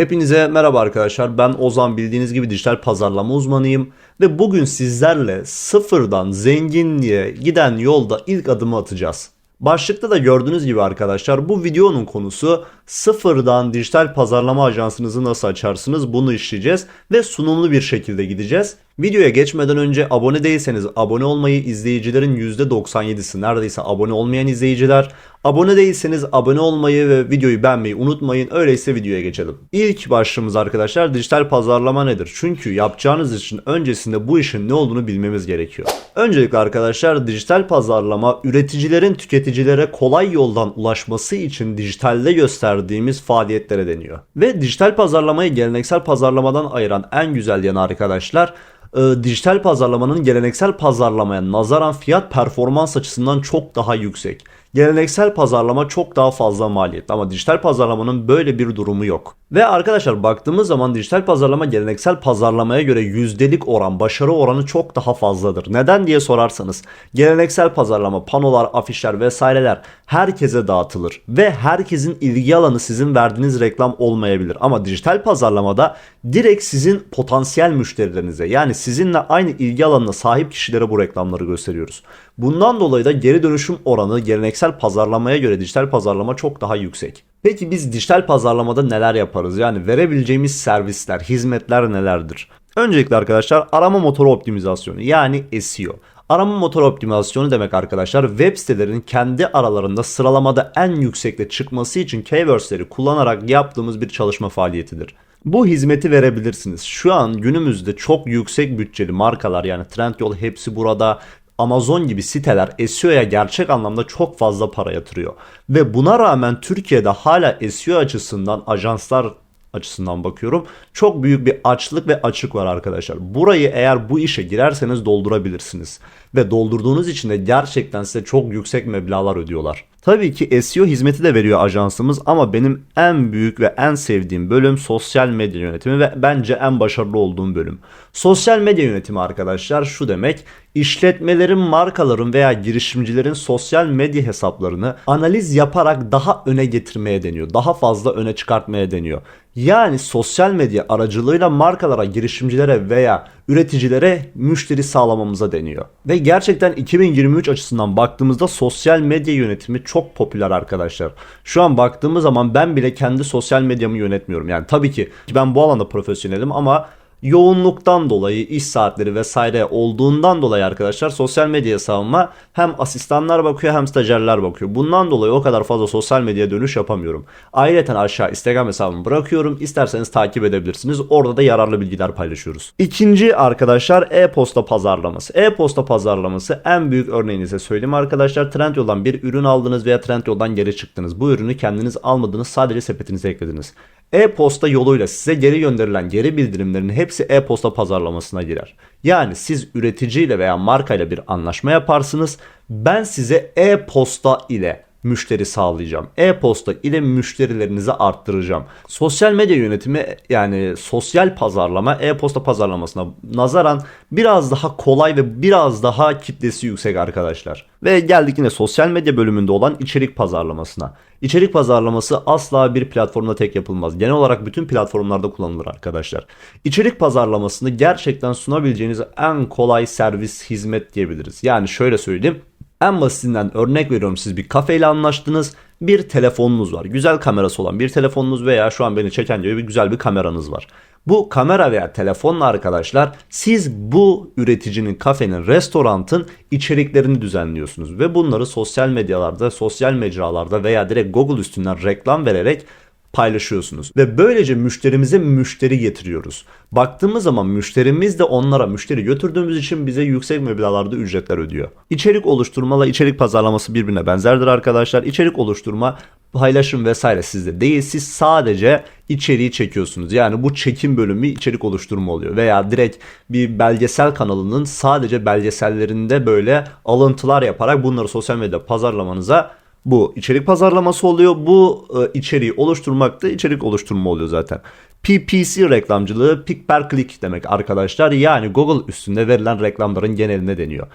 Hepinize merhaba arkadaşlar. Ben Ozan bildiğiniz gibi dijital pazarlama uzmanıyım ve bugün sizlerle sıfırdan zenginliğe giden yolda ilk adımı atacağız. Başlıkta da gördüğünüz gibi arkadaşlar bu videonun konusu sıfırdan dijital pazarlama ajansınızı nasıl açarsınız bunu işleyeceğiz ve sunumlu bir şekilde gideceğiz. Videoya geçmeden önce abone değilseniz abone olmayı izleyicilerin %97'si neredeyse abone olmayan izleyiciler. Abone değilseniz abone olmayı ve videoyu beğenmeyi unutmayın. Öyleyse videoya geçelim. İlk başlığımız arkadaşlar dijital pazarlama nedir? Çünkü yapacağınız için öncesinde bu işin ne olduğunu bilmemiz gerekiyor. Öncelikle arkadaşlar dijital pazarlama üreticilerin tüketicilere kolay yoldan ulaşması için dijitalde gösterdiğimiz faaliyetlere deniyor. Ve dijital pazarlamayı geleneksel pazarlamadan ayıran en güzel yanı arkadaşlar e, dijital pazarlamanın geleneksel pazarlamaya nazaran fiyat performans açısından çok daha yüksek. Geleneksel pazarlama çok daha fazla maliyetli ama dijital pazarlamanın böyle bir durumu yok. Ve arkadaşlar baktığımız zaman dijital pazarlama geleneksel pazarlamaya göre yüzdelik oran, başarı oranı çok daha fazladır. Neden diye sorarsanız geleneksel pazarlama, panolar, afişler vesaireler herkese dağıtılır ve herkesin ilgi alanı sizin verdiğiniz reklam olmayabilir. Ama dijital pazarlamada direkt sizin potansiyel müşterilerinize yani sizinle aynı ilgi alanına sahip kişilere bu reklamları gösteriyoruz. Bundan dolayı da geri dönüşüm oranı geleneksel pazarlamaya göre dijital pazarlama çok daha yüksek. Peki biz dijital pazarlamada neler yaparız? Yani verebileceğimiz servisler, hizmetler nelerdir? Öncelikle arkadaşlar arama motoru optimizasyonu yani SEO. Arama motor optimizasyonu demek arkadaşlar web sitelerinin kendi aralarında sıralamada en yüksekte çıkması için keywordsleri kullanarak yaptığımız bir çalışma faaliyetidir. Bu hizmeti verebilirsiniz. Şu an günümüzde çok yüksek bütçeli markalar yani Trendyol hepsi burada Amazon gibi siteler SEO'ya gerçek anlamda çok fazla para yatırıyor. Ve buna rağmen Türkiye'de hala SEO açısından ajanslar açısından bakıyorum. Çok büyük bir açlık ve açık var arkadaşlar. Burayı eğer bu işe girerseniz doldurabilirsiniz. Ve doldurduğunuz için de gerçekten size çok yüksek meblağlar ödüyorlar. Tabii ki SEO hizmeti de veriyor ajansımız ama benim en büyük ve en sevdiğim bölüm sosyal medya yönetimi ve bence en başarılı olduğum bölüm. Sosyal medya yönetimi arkadaşlar şu demek işletmelerin, markaların veya girişimcilerin sosyal medya hesaplarını analiz yaparak daha öne getirmeye deniyor. Daha fazla öne çıkartmaya deniyor. Yani sosyal medya aracılığıyla markalara, girişimcilere veya üreticilere müşteri sağlamamıza deniyor. Ve gerçekten 2023 açısından baktığımızda sosyal medya yönetimi çok popüler arkadaşlar. Şu an baktığımız zaman ben bile kendi sosyal medyamı yönetmiyorum. Yani tabii ki ben bu alanda profesyonelim ama yoğunluktan dolayı iş saatleri vesaire olduğundan dolayı arkadaşlar sosyal medya hesabıma hem asistanlar bakıyor hem stajyerler bakıyor. Bundan dolayı o kadar fazla sosyal medya dönüş yapamıyorum. Ayrıca aşağı Instagram hesabımı bırakıyorum. İsterseniz takip edebilirsiniz. Orada da yararlı bilgiler paylaşıyoruz. İkinci arkadaşlar e-posta pazarlaması. E-posta pazarlaması en büyük örneğini size söyleyeyim arkadaşlar. Trendyol'dan bir ürün aldınız veya Trendyol'dan geri çıktınız. Bu ürünü kendiniz almadınız sadece sepetinize eklediniz. E-posta yoluyla size geri gönderilen geri bildirimlerin hepsi e-posta pazarlamasına girer. Yani siz üreticiyle veya markayla bir anlaşma yaparsınız. Ben size e-posta ile müşteri sağlayacağım. E-posta ile müşterilerinizi arttıracağım. Sosyal medya yönetimi yani sosyal pazarlama e-posta pazarlamasına nazaran biraz daha kolay ve biraz daha kitlesi yüksek arkadaşlar. Ve geldik yine sosyal medya bölümünde olan içerik pazarlamasına. İçerik pazarlaması asla bir platformda tek yapılmaz. Genel olarak bütün platformlarda kullanılır arkadaşlar. İçerik pazarlamasını gerçekten sunabileceğiniz en kolay servis hizmet diyebiliriz. Yani şöyle söyleyeyim. En basitinden örnek veriyorum siz bir kafeyle anlaştınız. Bir telefonunuz var. Güzel kamerası olan bir telefonunuz veya şu an beni çeken gibi bir güzel bir kameranız var. Bu kamera veya telefonla arkadaşlar siz bu üreticinin, kafenin, restorantın içeriklerini düzenliyorsunuz. Ve bunları sosyal medyalarda, sosyal mecralarda veya direkt Google üstünden reklam vererek paylaşıyorsunuz. Ve böylece müşterimize müşteri getiriyoruz. Baktığımız zaman müşterimiz de onlara müşteri götürdüğümüz için bize yüksek meblağlarda ücretler ödüyor. İçerik oluşturmayla içerik pazarlaması birbirine benzerdir arkadaşlar. İçerik oluşturma paylaşım vesaire sizde değil. Siz sadece içeriği çekiyorsunuz. Yani bu çekim bölümü içerik oluşturma oluyor. Veya direkt bir belgesel kanalının sadece belgesellerinde böyle alıntılar yaparak bunları sosyal medya pazarlamanıza bu içerik pazarlaması oluyor. Bu e, içeriği oluşturmak da içerik oluşturma oluyor zaten. PPC reklamcılığı pick per click demek arkadaşlar. Yani Google üstünde verilen reklamların geneline deniyor.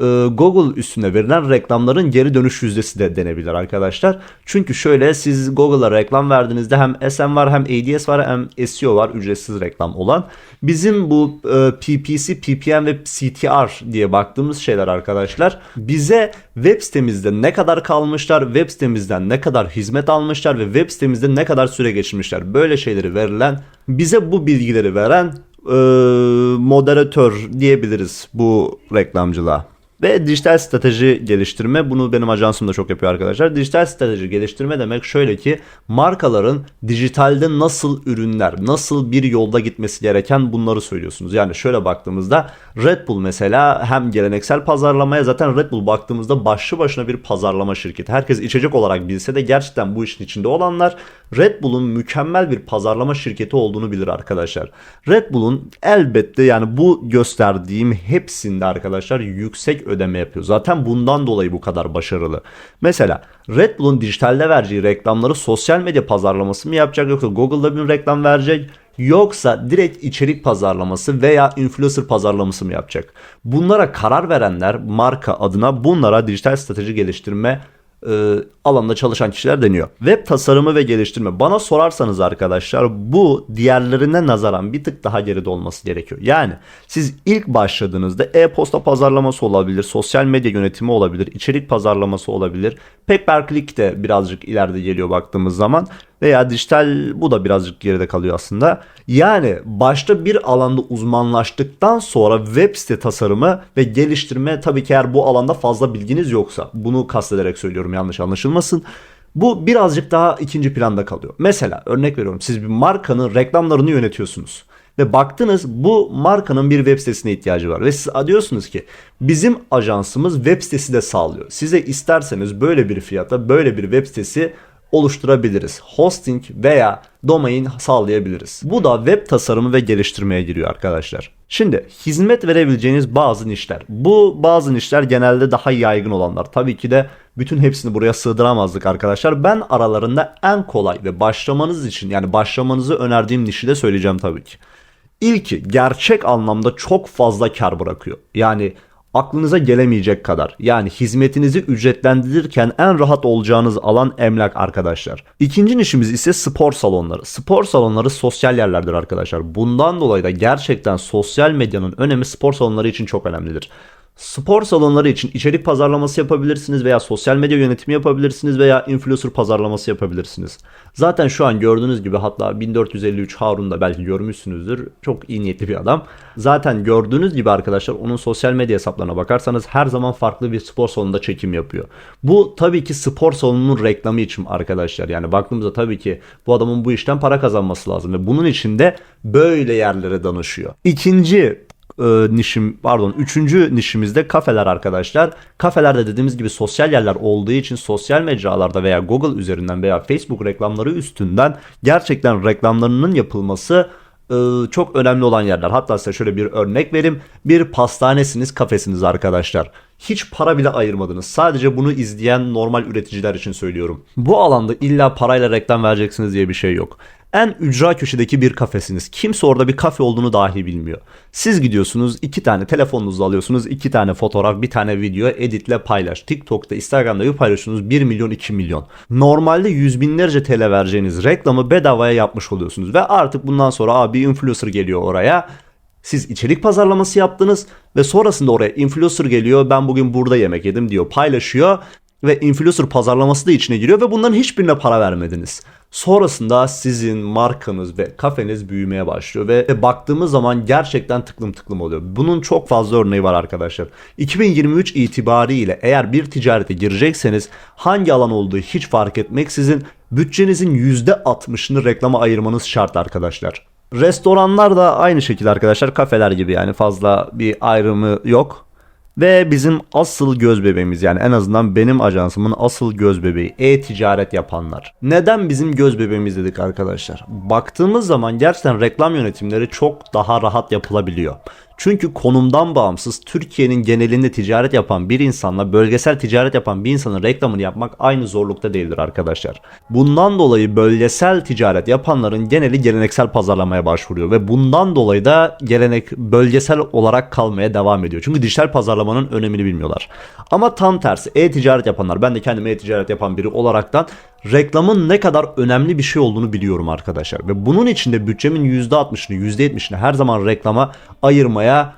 E, Google üstüne verilen reklamların geri dönüş yüzdesi de denebilir arkadaşlar. Çünkü şöyle siz Google'a reklam verdiğinizde hem SM var hem ADS var hem SEO var ücretsiz reklam olan. Bizim bu e, PPC, PPN ve CTR diye baktığımız şeyler arkadaşlar bize web sitemizde ne kadar kalmışlar, web sitemizden ne kadar hizmet almışlar ve web sitemizde ne kadar süre geçirmişler. Böyle şeyleri verilen bize bu bilgileri veren e, moderatör diyebiliriz bu reklamcılığa. Ve dijital strateji geliştirme bunu benim ajansım da çok yapıyor arkadaşlar. Dijital strateji geliştirme demek şöyle ki markaların dijitalde nasıl ürünler, nasıl bir yolda gitmesi gereken bunları söylüyorsunuz. Yani şöyle baktığımızda Red Bull mesela hem geleneksel pazarlamaya zaten Red Bull baktığımızda başlı başına bir pazarlama şirketi. Herkes içecek olarak bilse de gerçekten bu işin içinde olanlar Red Bull'un mükemmel bir pazarlama şirketi olduğunu bilir arkadaşlar. Red Bull'un elbette yani bu gösterdiğim hepsinde arkadaşlar yüksek ödeme yapıyor. Zaten bundan dolayı bu kadar başarılı. Mesela Red Bull'un dijitalde vereceği reklamları sosyal medya pazarlaması mı yapacak yoksa Google'da bir reklam verecek yoksa direkt içerik pazarlaması veya influencer pazarlaması mı yapacak? Bunlara karar verenler marka adına bunlara dijital strateji geliştirme e, alanında çalışan kişiler deniyor. Web tasarımı ve geliştirme. Bana sorarsanız arkadaşlar bu diğerlerine nazaran bir tık daha geride olması gerekiyor. Yani siz ilk başladığınızda e-posta pazarlaması olabilir, sosyal medya yönetimi olabilir, içerik pazarlaması olabilir. Pay per click de birazcık ileride geliyor baktığımız zaman veya dijital bu da birazcık geride kalıyor aslında. Yani başta bir alanda uzmanlaştıktan sonra web site tasarımı ve geliştirme tabii ki eğer bu alanda fazla bilginiz yoksa bunu kastederek söylüyorum yanlış anlaşılmasın. Bu birazcık daha ikinci planda kalıyor. Mesela örnek veriyorum siz bir markanın reklamlarını yönetiyorsunuz ve baktınız bu markanın bir web sitesine ihtiyacı var ve siz diyorsunuz ki bizim ajansımız web sitesi de sağlıyor. Size isterseniz böyle bir fiyata böyle bir web sitesi oluşturabiliriz. Hosting veya domain sağlayabiliriz. Bu da web tasarımı ve geliştirmeye giriyor arkadaşlar. Şimdi hizmet verebileceğiniz bazı nişler. Bu bazı nişler genelde daha yaygın olanlar. Tabii ki de bütün hepsini buraya sığdıramazdık arkadaşlar. Ben aralarında en kolay ve başlamanız için yani başlamanızı önerdiğim nişi de söyleyeceğim tabii ki. İlki gerçek anlamda çok fazla kar bırakıyor. Yani aklınıza gelemeyecek kadar. Yani hizmetinizi ücretlendirirken en rahat olacağınız alan emlak arkadaşlar. İkinci nişimiz ise spor salonları. Spor salonları sosyal yerlerdir arkadaşlar. Bundan dolayı da gerçekten sosyal medyanın önemi spor salonları için çok önemlidir. Spor salonları için içerik pazarlaması yapabilirsiniz veya sosyal medya yönetimi yapabilirsiniz veya influencer pazarlaması yapabilirsiniz. Zaten şu an gördüğünüz gibi hatta 1453 Harun da belki görmüşsünüzdür. Çok iyi niyetli bir adam. Zaten gördüğünüz gibi arkadaşlar onun sosyal medya hesaplarına bakarsanız her zaman farklı bir spor salonunda çekim yapıyor. Bu tabii ki spor salonunun reklamı için arkadaşlar. Yani baktığımızda tabii ki bu adamın bu işten para kazanması lazım ve bunun için de böyle yerlere danışıyor. İkinci e, nişim pardon üçüncü nişimizde kafeler arkadaşlar. Kafelerde dediğimiz gibi sosyal yerler olduğu için sosyal mecralarda veya Google üzerinden veya Facebook reklamları üstünden gerçekten reklamlarının yapılması e, çok önemli olan yerler. Hatta size şöyle bir örnek vereyim. Bir pastanesiniz, kafesiniz arkadaşlar. Hiç para bile ayırmadınız. Sadece bunu izleyen normal üreticiler için söylüyorum. Bu alanda illa parayla reklam vereceksiniz diye bir şey yok en ücra köşedeki bir kafesiniz. Kimse orada bir kafe olduğunu dahi bilmiyor. Siz gidiyorsunuz iki tane telefonunuzu alıyorsunuz. iki tane fotoğraf bir tane video editle paylaş. TikTok'ta Instagram'da bir paylaşıyorsunuz 1 milyon 2 milyon. Normalde yüz binlerce TL vereceğiniz reklamı bedavaya yapmış oluyorsunuz. Ve artık bundan sonra abi influencer geliyor oraya. Siz içerik pazarlaması yaptınız ve sonrasında oraya influencer geliyor. Ben bugün burada yemek yedim diyor paylaşıyor ve influencer pazarlaması da içine giriyor ve bunların hiçbirine para vermediniz. Sonrasında sizin markanız ve kafeniz büyümeye başlıyor ve baktığımız zaman gerçekten tıklım tıklım oluyor. Bunun çok fazla örneği var arkadaşlar. 2023 itibariyle eğer bir ticarete girecekseniz hangi alan olduğu hiç fark etmeksizin bütçenizin %60'ını reklama ayırmanız şart arkadaşlar. Restoranlar da aynı şekilde arkadaşlar kafeler gibi yani fazla bir ayrımı yok. Ve bizim asıl göz bebeğimiz yani en azından benim ajansımın asıl göz bebeği e-ticaret yapanlar. Neden bizim göz bebeğimiz dedik arkadaşlar? Baktığımız zaman gerçekten reklam yönetimleri çok daha rahat yapılabiliyor. Çünkü konumdan bağımsız Türkiye'nin genelinde ticaret yapan bir insanla bölgesel ticaret yapan bir insanın reklamını yapmak aynı zorlukta değildir arkadaşlar. Bundan dolayı bölgesel ticaret yapanların geneli geleneksel pazarlamaya başvuruyor ve bundan dolayı da gelenek bölgesel olarak kalmaya devam ediyor. Çünkü dijital pazarlamanın önemini bilmiyorlar. Ama tam tersi e-ticaret yapanlar ben de kendime e-ticaret yapan biri olaraktan reklamın ne kadar önemli bir şey olduğunu biliyorum arkadaşlar. Ve bunun için de bütçemin %60'ını %70'ini her zaman reklama ayırmaya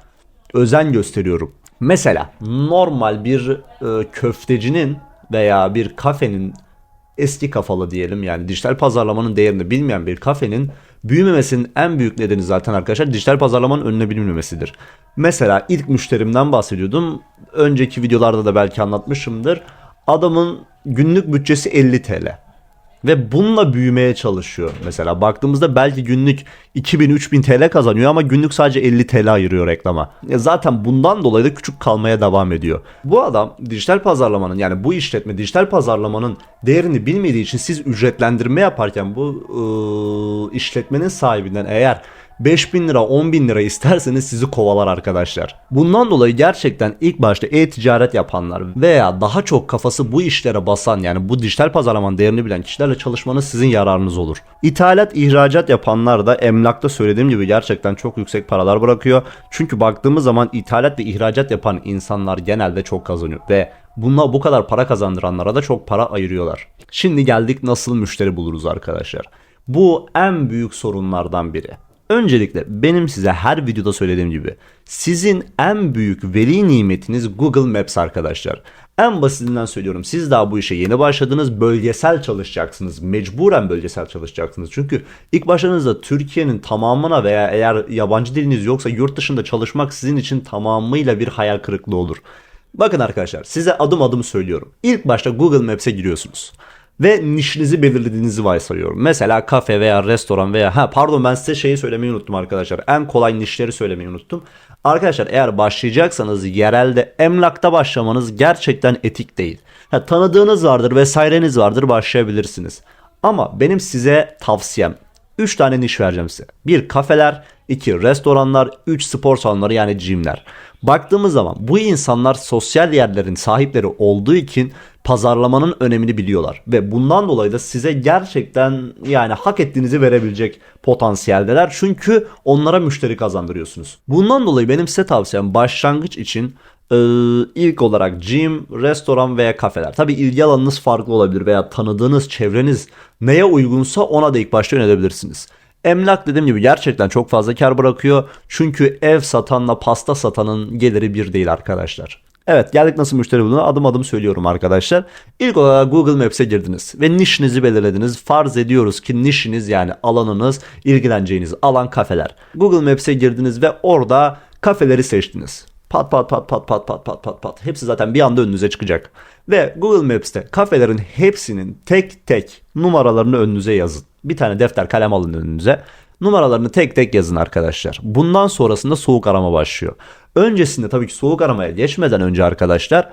özen gösteriyorum. Mesela normal bir e, köftecinin veya bir kafenin eski kafalı diyelim yani dijital pazarlamanın değerini bilmeyen bir kafenin büyümemesinin en büyük nedeni zaten arkadaşlar dijital pazarlamanın önüne bilinmemesidir. Mesela ilk müşterimden bahsediyordum. Önceki videolarda da belki anlatmışımdır. Adamın günlük bütçesi 50 TL. Ve bununla büyümeye çalışıyor. Mesela baktığımızda belki günlük 2000-3000 TL kazanıyor ama günlük sadece 50 TL ayırıyor reklama. Ya zaten bundan dolayı da küçük kalmaya devam ediyor. Bu adam dijital pazarlamanın yani bu işletme dijital pazarlamanın değerini bilmediği için siz ücretlendirme yaparken bu ıı, işletmenin sahibinden eğer 5000 lira 10 bin lira isterseniz sizi kovalar arkadaşlar. Bundan dolayı gerçekten ilk başta e-ticaret yapanlar veya daha çok kafası bu işlere basan yani bu dijital pazarlamanın değerini bilen kişilerle çalışmanız sizin yararınız olur. İthalat ihracat yapanlar da emlakta söylediğim gibi gerçekten çok yüksek paralar bırakıyor. Çünkü baktığımız zaman ithalat ve ihracat yapan insanlar genelde çok kazanıyor ve bununla bu kadar para kazandıranlara da çok para ayırıyorlar. Şimdi geldik nasıl müşteri buluruz arkadaşlar. Bu en büyük sorunlardan biri. Öncelikle benim size her videoda söylediğim gibi sizin en büyük veli nimetiniz Google Maps arkadaşlar. En basitinden söylüyorum siz daha bu işe yeni başladınız bölgesel çalışacaksınız. Mecburen bölgesel çalışacaksınız. Çünkü ilk başladığınızda Türkiye'nin tamamına veya eğer yabancı diliniz yoksa yurt dışında çalışmak sizin için tamamıyla bir hayal kırıklığı olur. Bakın arkadaşlar size adım adım söylüyorum. İlk başta Google Maps'e giriyorsunuz ve nişinizi belirlediğinizi varsayıyorum. Mesela kafe veya restoran veya ha pardon ben size şeyi söylemeyi unuttum arkadaşlar. En kolay nişleri söylemeyi unuttum. Arkadaşlar eğer başlayacaksanız yerelde emlakta başlamanız gerçekten etik değil. Ha, tanıdığınız vardır vesaireniz vardır başlayabilirsiniz. Ama benim size tavsiyem 3 tane niş vereceğim size. 1 kafeler, 2 restoranlar, 3 spor salonları yani gymler. Baktığımız zaman bu insanlar sosyal yerlerin sahipleri olduğu için pazarlamanın önemini biliyorlar ve bundan dolayı da size gerçekten yani hak ettiğinizi verebilecek potansiyeldeler. Çünkü onlara müşteri kazandırıyorsunuz. Bundan dolayı benim size tavsiyem başlangıç için ilk olarak gym, restoran veya kafeler. Tabi ilgi alanınız farklı olabilir veya tanıdığınız çevreniz neye uygunsa ona da ilk başta yönelebilirsiniz. Emlak dediğim gibi gerçekten çok fazla kar bırakıyor. Çünkü ev satanla pasta satanın geliri bir değil arkadaşlar. Evet geldik nasıl müşteri bulduğuna adım adım söylüyorum arkadaşlar. İlk olarak Google Maps'e girdiniz ve nişinizi belirlediniz. Farz ediyoruz ki nişiniz yani alanınız ilgileneceğiniz alan kafeler. Google Maps'e girdiniz ve orada kafeleri seçtiniz. Pat pat pat pat pat pat pat pat pat. Hepsi zaten bir anda önünüze çıkacak. Ve Google Maps'te kafelerin hepsinin tek tek numaralarını önünüze yazın. Bir tane defter kalem alın önünüze. Numaralarını tek tek yazın arkadaşlar. Bundan sonrasında soğuk arama başlıyor. Öncesinde tabii ki soğuk aramaya geçmeden önce arkadaşlar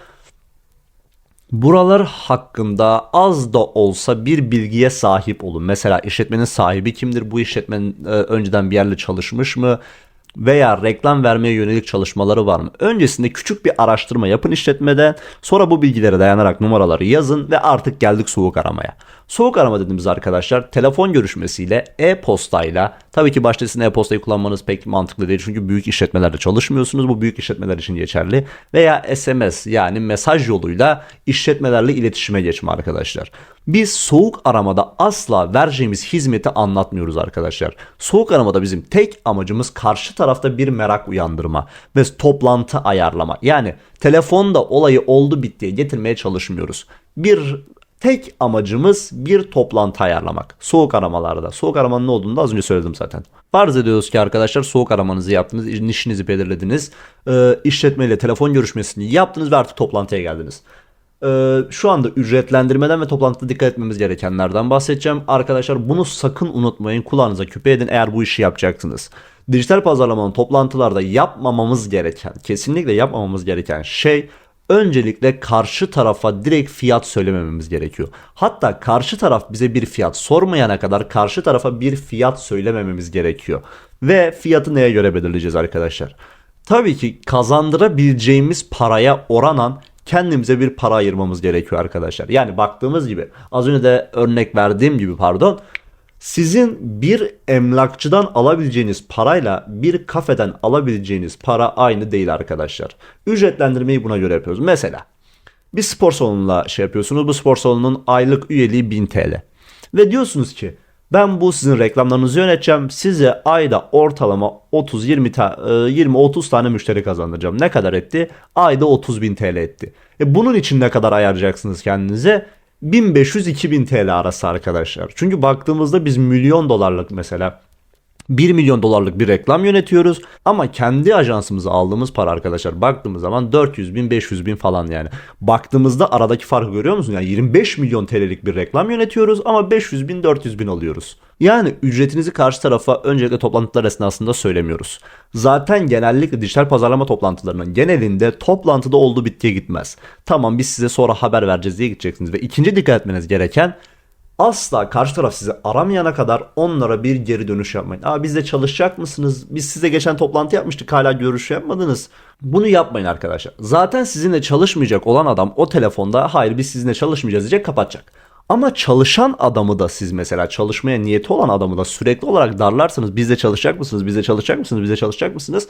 buralar hakkında az da olsa bir bilgiye sahip olun. Mesela işletmenin sahibi kimdir? Bu işletmenin e, önceden bir yerle çalışmış mı? veya reklam vermeye yönelik çalışmaları var mı? Öncesinde küçük bir araştırma yapın işletmede. Sonra bu bilgilere dayanarak numaraları yazın ve artık geldik soğuk aramaya. Soğuk arama dediğimiz arkadaşlar telefon görüşmesiyle e-postayla tabii ki başta sizin e-postayı kullanmanız pek mantıklı değil çünkü büyük işletmelerde çalışmıyorsunuz. Bu büyük işletmeler için geçerli. Veya SMS yani mesaj yoluyla işletmelerle iletişime geçme arkadaşlar. Biz soğuk aramada asla vereceğimiz hizmeti anlatmıyoruz arkadaşlar. Soğuk aramada bizim tek amacımız karşı tarafta bir merak uyandırma ve toplantı ayarlama. Yani telefonda olayı oldu bittiye getirmeye çalışmıyoruz. Bir tek amacımız bir toplantı ayarlamak. Soğuk aramalarda. Soğuk aramanın ne olduğunu da az önce söyledim zaten. Farz ediyoruz ki arkadaşlar soğuk aramanızı yaptınız, işinizi belirlediniz, e, işletmeyle telefon görüşmesini yaptınız ve artık toplantıya geldiniz. Ee, şu anda ücretlendirmeden ve toplantıda dikkat etmemiz gerekenlerden bahsedeceğim. Arkadaşlar bunu sakın unutmayın. Kulağınıza küpe edin eğer bu işi yapacaksınız. Dijital pazarlamanın toplantılarda yapmamamız gereken, kesinlikle yapmamamız gereken şey öncelikle karşı tarafa direkt fiyat söylemememiz gerekiyor. Hatta karşı taraf bize bir fiyat sormayana kadar karşı tarafa bir fiyat söylemememiz gerekiyor. Ve fiyatı neye göre belirleyeceğiz arkadaşlar? Tabii ki kazandırabileceğimiz paraya oranan kendimize bir para ayırmamız gerekiyor arkadaşlar. Yani baktığımız gibi az önce de örnek verdiğim gibi pardon sizin bir emlakçıdan alabileceğiniz parayla bir kafeden alabileceğiniz para aynı değil arkadaşlar. Ücretlendirmeyi buna göre yapıyoruz. Mesela bir spor salonuna şey yapıyorsunuz. Bu spor salonunun aylık üyeliği 1000 TL. Ve diyorsunuz ki ben bu sizin reklamlarınızı yöneteceğim. Size ayda ortalama 30-20 20-30 tane müşteri kazandıracağım. Ne kadar etti? Ayda 30 bin TL etti. E bunun için ne kadar ayaracaksınız kendinize? 1500-2000 TL arası arkadaşlar. Çünkü baktığımızda biz milyon dolarlık mesela 1 milyon dolarlık bir reklam yönetiyoruz ama kendi ajansımıza aldığımız para arkadaşlar baktığımız zaman 400 bin 500 bin falan yani. Baktığımızda aradaki farkı görüyor musun? Yani 25 milyon TL'lik bir reklam yönetiyoruz ama 500 bin 400 bin alıyoruz. Yani ücretinizi karşı tarafa öncelikle toplantılar esnasında söylemiyoruz. Zaten genellikle dijital pazarlama toplantılarının genelinde toplantıda oldu bittiye gitmez. Tamam biz size sonra haber vereceğiz diye gideceksiniz ve ikinci dikkat etmeniz gereken asla karşı taraf sizi aramayana kadar onlara bir geri dönüş yapmayın. Aa bizle çalışacak mısınız? Biz size geçen toplantı yapmıştık hala görüş yapmadınız. Bunu yapmayın arkadaşlar. Zaten sizinle çalışmayacak olan adam o telefonda hayır biz sizinle çalışmayacağız diyecek kapatacak. Ama çalışan adamı da siz mesela çalışmaya niyeti olan adamı da sürekli olarak darlarsanız bizle çalışacak mısınız? Bizle çalışacak mısınız? Bizle çalışacak mısınız?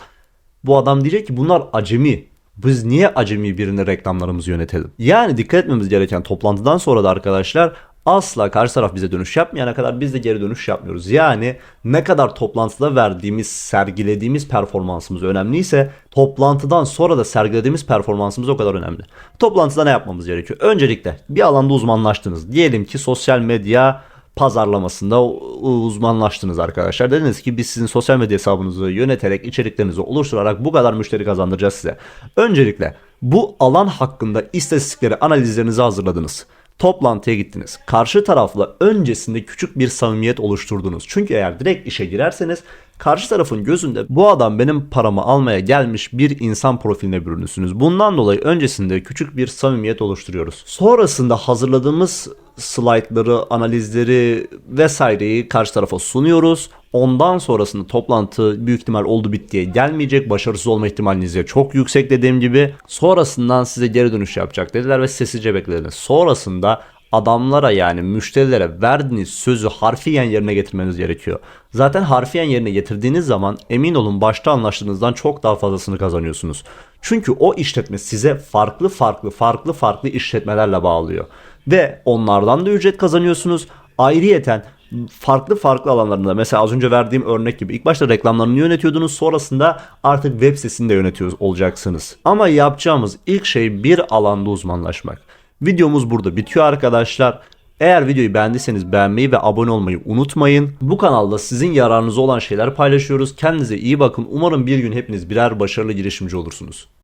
Bu adam diyecek ki bunlar acemi. Biz niye acemi birine reklamlarımızı yönetelim? Yani dikkat etmemiz gereken toplantıdan sonra da arkadaşlar asla karşı taraf bize dönüş yapmayana kadar biz de geri dönüş yapmıyoruz. Yani ne kadar toplantıda verdiğimiz, sergilediğimiz performansımız önemliyse toplantıdan sonra da sergilediğimiz performansımız o kadar önemli. Toplantıda ne yapmamız gerekiyor? Öncelikle bir alanda uzmanlaştınız. Diyelim ki sosyal medya pazarlamasında uzmanlaştınız arkadaşlar. Dediniz ki biz sizin sosyal medya hesabınızı yöneterek, içeriklerinizi oluşturarak bu kadar müşteri kazandıracağız size. Öncelikle bu alan hakkında istatistikleri, analizlerinizi hazırladınız toplantıya gittiniz. Karşı tarafla öncesinde küçük bir samimiyet oluşturdunuz. Çünkü eğer direkt işe girerseniz karşı tarafın gözünde bu adam benim paramı almaya gelmiş bir insan profiline bürünürsünüz. Bundan dolayı öncesinde küçük bir samimiyet oluşturuyoruz. Sonrasında hazırladığımız slaytları, analizleri vesaireyi karşı tarafa sunuyoruz. Ondan sonrasında toplantı büyük ihtimal oldu bittiye gelmeyecek. Başarısız olma ihtimaliniz de çok yüksek dediğim gibi. Sonrasından size geri dönüş yapacak dediler ve sessizce beklediniz. Sonrasında adamlara yani müşterilere verdiğiniz sözü harfiyen yerine getirmeniz gerekiyor. Zaten harfiyen yerine getirdiğiniz zaman emin olun başta anlaştığınızdan çok daha fazlasını kazanıyorsunuz. Çünkü o işletme size farklı farklı farklı farklı işletmelerle bağlıyor. Ve onlardan da ücret kazanıyorsunuz. Ayrıyeten farklı farklı alanlarında mesela az önce verdiğim örnek gibi ilk başta reklamlarını yönetiyordunuz sonrasında artık web sitesini de yönetiyor olacaksınız. Ama yapacağımız ilk şey bir alanda uzmanlaşmak. Videomuz burada bitiyor arkadaşlar. Eğer videoyu beğendiyseniz beğenmeyi ve abone olmayı unutmayın. Bu kanalda sizin yararınıza olan şeyler paylaşıyoruz. Kendinize iyi bakın. Umarım bir gün hepiniz birer başarılı girişimci olursunuz.